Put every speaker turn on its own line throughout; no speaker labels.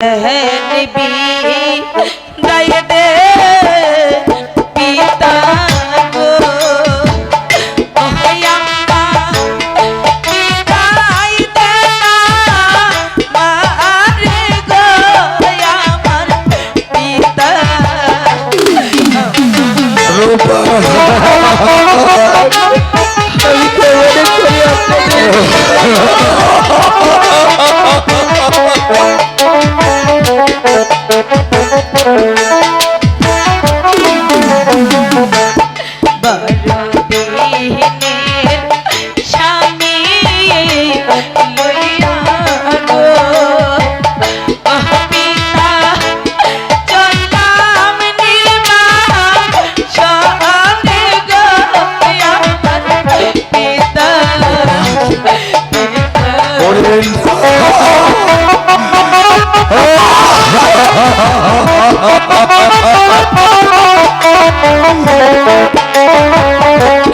নিবি দায় দে পিতা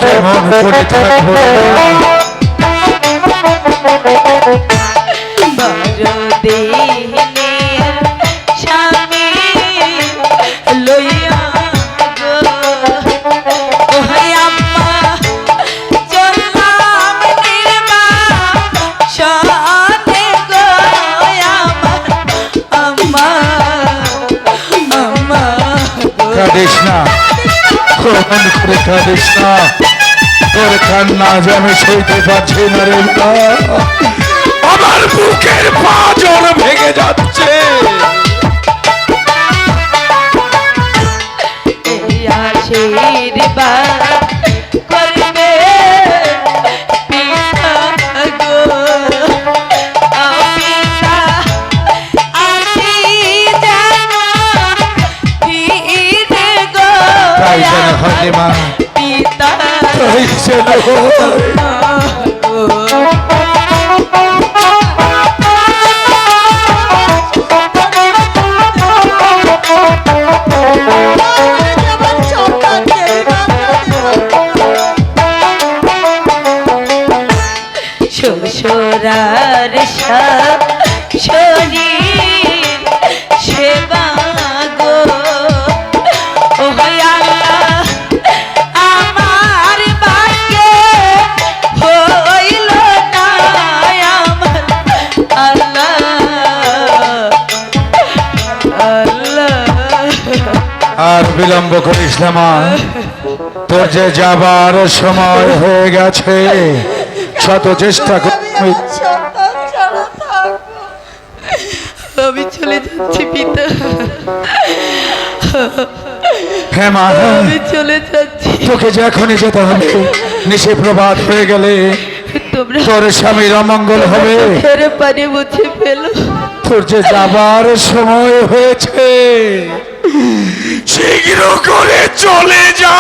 কেমন করে থাকব কাঁদিস না। কোন করে কাঁদিস না। তোর কান্না যে আমি সইতে পারছি না রে আমার বুকের পাঁজর ভেঙে যাচ্ছে।
আশীর্বাদ
হয় রে মা। হয়।
শ্বশুরার সব
আর বিলম্ব করিস না মা। তোর যে যাবার সময় হয়ে গেছে শত চেষ্টা করি।
আমি চলে যাচ্ছি পিতা।
হ্যাঁ মা।
আমি চলে যাচ্ছি।
তোকে যে এখনই যেতে হবে নিশে প্রভাত হয়ে গেলে
তোমরা
তোর স্বামীর অমঙ্গল হবে।
ফেরে পানি মুছে ফেলো।
তোর যে যাবার সময় হয়েছে। শীঘ্র করে চলে যা।